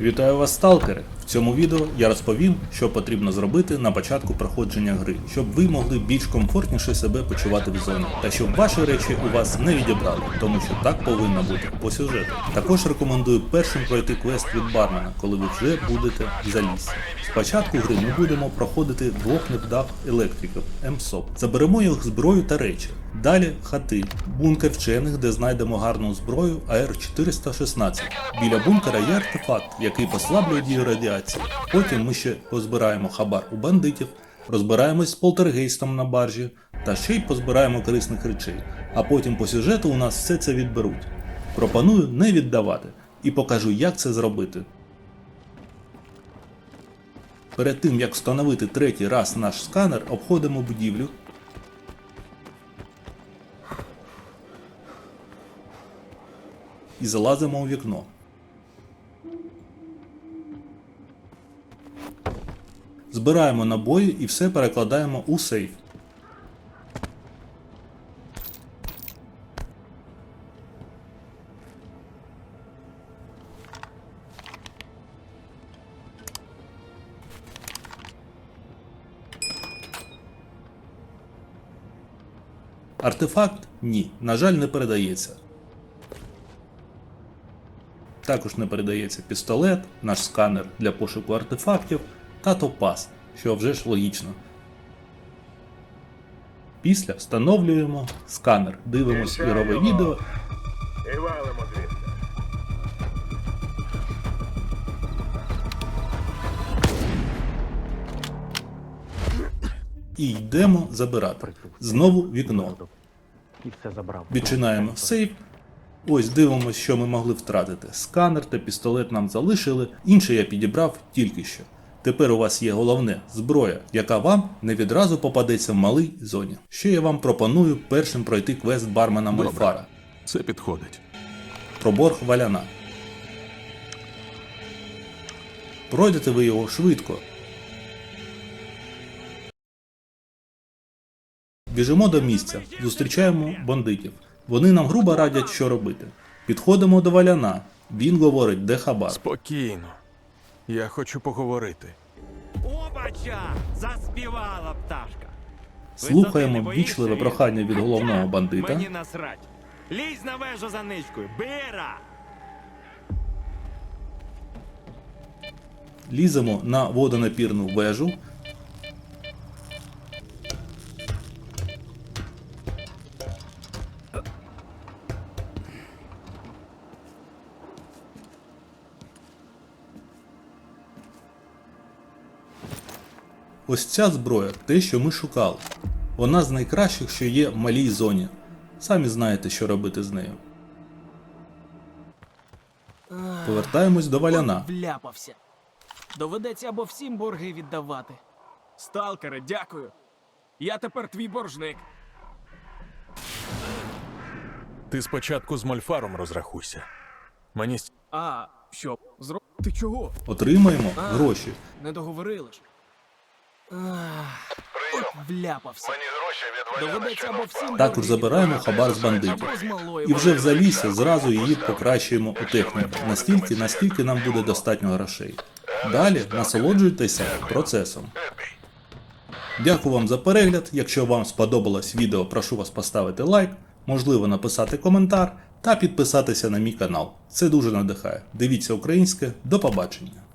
Вітаю вас, сталкери! В цьому відео я розповім, що потрібно зробити на початку проходження гри, щоб ви могли більш комфортніше себе почувати в зоні, та щоб ваші речі у вас не відібрали, тому що так повинно бути по сюжету. Також рекомендую першим пройти квест від бармена, коли ви вже будете в залісі. Спочатку гри ми будемо проходити двох невдах електриків МСОП. Заберемо їх зброю та речі. Далі хати, бункер вчених, де знайдемо гарну зброю АР-416. Біля бункера є артефакт, який послаблює дію радіації. Потім ми ще позбираємо хабар у бандитів, розбираємось з полтергейстом на баржі та ще й позбираємо корисних речей. А потім по сюжету у нас все це відберуть. Пропоную не віддавати і покажу, як це зробити. Перед тим як встановити третій раз наш сканер, обходимо будівлю. І залазимо у вікно. Збираємо набої і все перекладаємо у сейф. Артефакт? Ні, на жаль, не передається. Також не передається пістолет, наш сканер для пошуку артефактів та топаз, що вже ж логічно. Після встановлюємо сканер, дивимось ігрове відео І валимо звідси. і йдемо забирати. Знову вікно. Відчинаємо сейф. Ось дивимося, що ми могли втратити. Сканер та пістолет нам залишили, інше я підібрав тільки що. Тепер у вас є головне зброя, яка вам не відразу попадеться в малій зоні. Ще я вам пропоную першим пройти квест бармена Добре. Мольфара. Це підходить. про борг валяна. Пройдете ви його швидко. Біжимо до місця, зустрічаємо бандитів. Вони нам грубо радять, що робити. Підходимо до валяна. Він говорить, де хабар. Спокійно. Я хочу поговорити. Опача! Заспівала пташка. Слухаємо Висоти не боїшся, вічливе прохання від головного бандита. Мені насрать. Лізь на вежу за ничкою. Бира! Ліземо на водонапірну вежу. Ось ця зброя те, що ми шукали. Вона з найкращих, що є в малій зоні. Самі знаєте, що робити з нею. Повертаємось до валяна. Вляпався. Доведеться або всім борги віддавати. Сталкере, дякую. Я тепер твій боржник. Ти спочатку з Мольфаром розрахуйся. Мені с- А, що, зро... Ти чого? Отримаємо гроші. Не договорили ж. От вляпався. Доведеться або всім. Також забираємо хабар з бандитів. І вже в залісі зразу її покращуємо у техніку, настільки, наскільки нам буде достатньо грошей. Далі насолоджуйтеся процесом. Дякую вам за перегляд. Якщо вам сподобалось відео, прошу вас поставити лайк, можливо написати коментар та підписатися на мій канал. Це дуже надихає. Дивіться українське, до побачення.